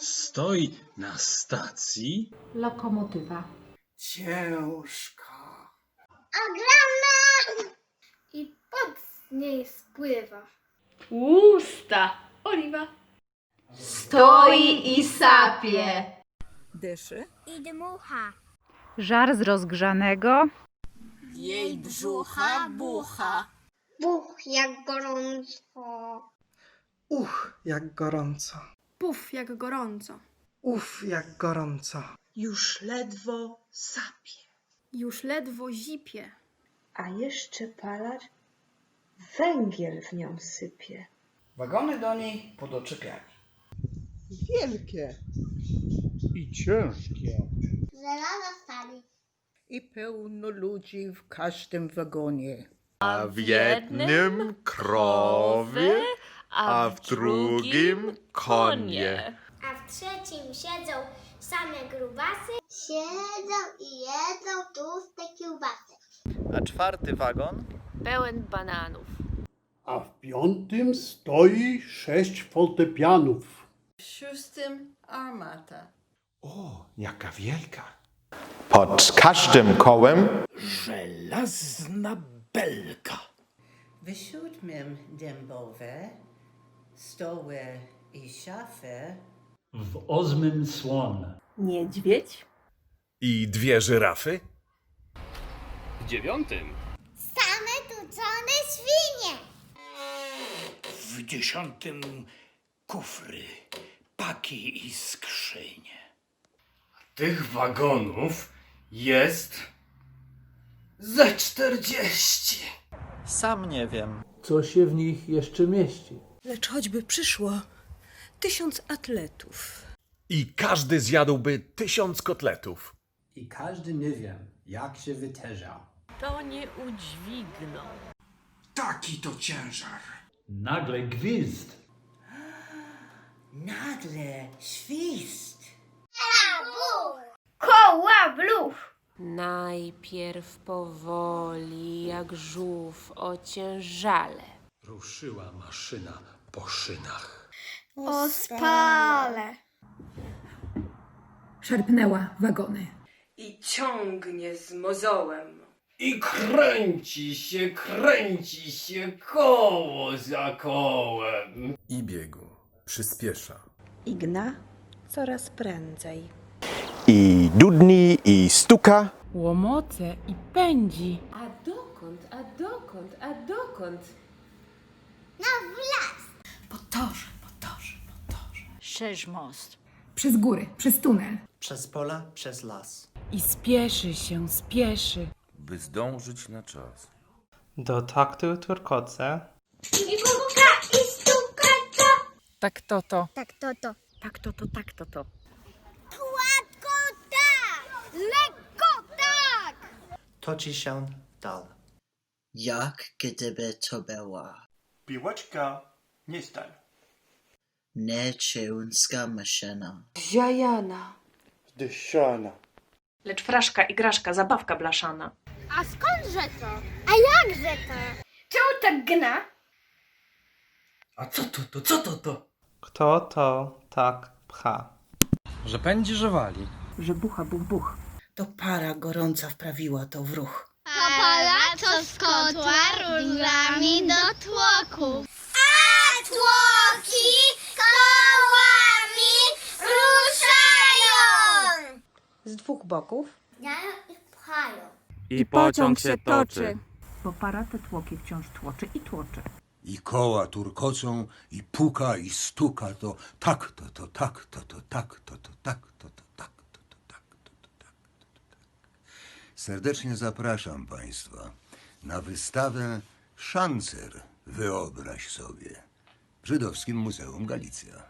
Stoi na stacji Lokomotywa. Ciężka. i pod z niej spływa. Usta. Oliwa. Stoi i sapie. Dyszy. I dmucha. Żar z rozgrzanego. Jej brzucha bucha. Buch jak gorąco. Uch, jak gorąco. Puf jak gorąco. Uf, jak gorąco. Już ledwo sapie. Już ledwo zipie. A jeszcze palacz węgiel w nią sypie. Wagony do niej podoczepiani. Wielkie. i ciężkie. Żelaza stali. I pełno ludzi w każdym wagonie. A w jednym krowy, a w drugim konie. A w trzecim siedzą same grubasy. Siedzą i jedzą tłuste kiełbasy. A czwarty wagon Pełen bananów. A w piątym stoi sześć fortepianów. W szóstym armata. O, jaka wielka! pod każdym kołem Żelazna belka. W siódmym dębowe, stoły i szafy. W ósmym słon. Niedźwiedź. I dwie żyrafy? W dziewiątym. Same tuczone świnie. W dziesiątym kufry, paki i skrzynie. Tych wagonów jest ze czterdzieści. sam nie wiem. Co się w nich jeszcze mieści? Lecz choćby przyszło tysiąc atletów. I każdy zjadłby tysiąc kotletów. I każdy nie wiem, jak się wyterza. To nie udźwigną. Taki to ciężar. Nagle gwizd. Nagle świst. Koła bluch. Najpierw powoli, jak żółw ociężale. Ruszyła maszyna po szynach. O spale. Szarpnęła wagony. I ciągnie z mozołem. I kręci się, kręci się koło za kołem. I biegu przyspiesza. Igna coraz prędzej. I dudni, i stuka. Łomoce i pędzi. A dokąd, a dokąd, a dokąd? Po torze, po torze, po torze. Szerz most. Przez góry, przez tunel. Przez pola, przez las. I spieszy się, spieszy. By zdążyć na czas. Do taktu turkoce. I puka i stuka to. Tak to to. Tak to to. Tak to to, tak to to. Gładko tak. Lekko tak. Toczy się dal. Jak gdyby to była Piłaczka, nie stań. nieciężka maszyna. Ziajana. Dysiana. Lecz fraszka, igraszka, zabawka blaszana. A skądże to? A jakże to? Czemu tak gna? A co to, to, co to, to? Kto to tak pcha? Że pędzi, że wali. Że bucha, buch, buch. To para gorąca wprawiła to w ruch. A palaco z kotła rurami do tłoku. A tłoki kołami ruszają. Z dwóch boków. Jają i pchają. I pociąg się toczy. Bo para te tłoki wciąż tłoczy i tłoczy. I koła turkocą, i puka, i stuka, to tak, to, to, tak, to, to, tak, to, to, tak, to, to, tak, to, to, tak, to, to, tak, to, to, tak. Serdecznie zapraszam Państwa na wystawę Szancer, wyobraź sobie, w Żydowskim Muzeum Galicja.